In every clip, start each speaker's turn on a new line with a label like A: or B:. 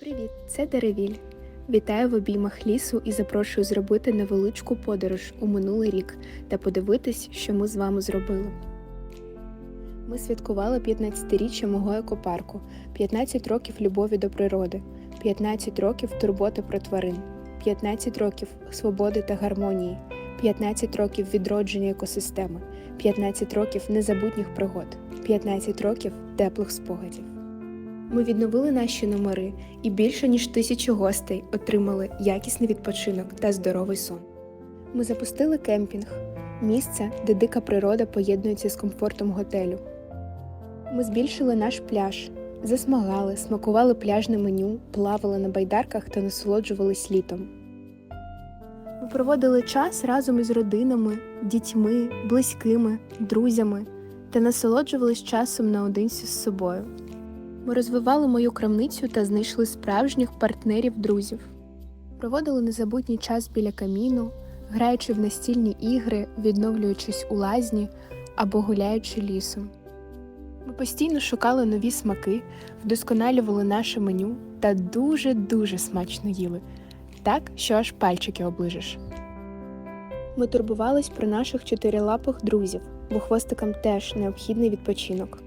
A: Привіт, це Деревіль. Вітаю в обіймах лісу і запрошую зробити невеличку подорож у минулий рік та подивитись, що ми з вами зробили. Ми святкували 15-річчя мого екопарку, 15 років любові до природи, 15 років турботи про тварин, 15 років свободи та гармонії, 15 років відродження екосистеми, 15 років незабутніх пригод, 15 років теплих спогадів. Ми відновили наші номери і більше ніж тисячу гостей отримали якісний відпочинок та здоровий сон. Ми запустили кемпінг місце, де дика природа поєднується з комфортом готелю. Ми збільшили наш пляж, засмагали, смакували пляжне меню, плавали на байдарках та насолоджувались літом. Ми проводили час разом із родинами, дітьми, близькими, друзями та насолоджувались часом наодинці з собою. Ми розвивали мою крамницю та знайшли справжніх партнерів-друзів. Проводили незабутній час біля каміну, граючи в настільні ігри, відновлюючись у лазні або гуляючи лісом. Ми постійно шукали нові смаки, вдосконалювали наше меню та дуже-дуже смачно їли, так, що аж пальчики оближеш. Ми турбувались про наших чотирилапих друзів, бо хвостикам теж необхідний відпочинок.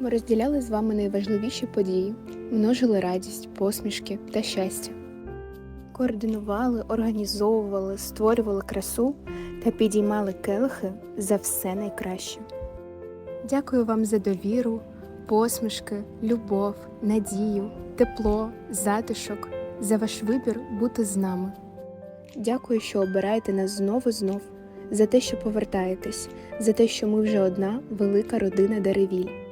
A: Ми розділяли з вами найважливіші події, множили радість, посмішки та щастя. Координували, організовували, створювали красу та підіймали келихи за все найкраще. Дякую вам за довіру, посмішки, любов, надію, тепло, затишок, за ваш вибір бути з нами. Дякую, що обираєте нас знову знов, за те, що повертаєтесь, за те, що ми вже одна велика родина Деревіль.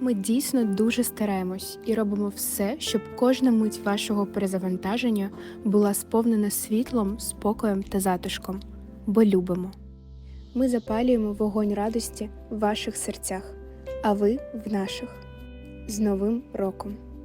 A: Ми дійсно дуже стараємось і робимо все, щоб кожна мить вашого перезавантаження була сповнена світлом, спокоєм та затишком, бо любимо. Ми запалюємо вогонь радості в ваших серцях, а ви в наших. З Новим роком!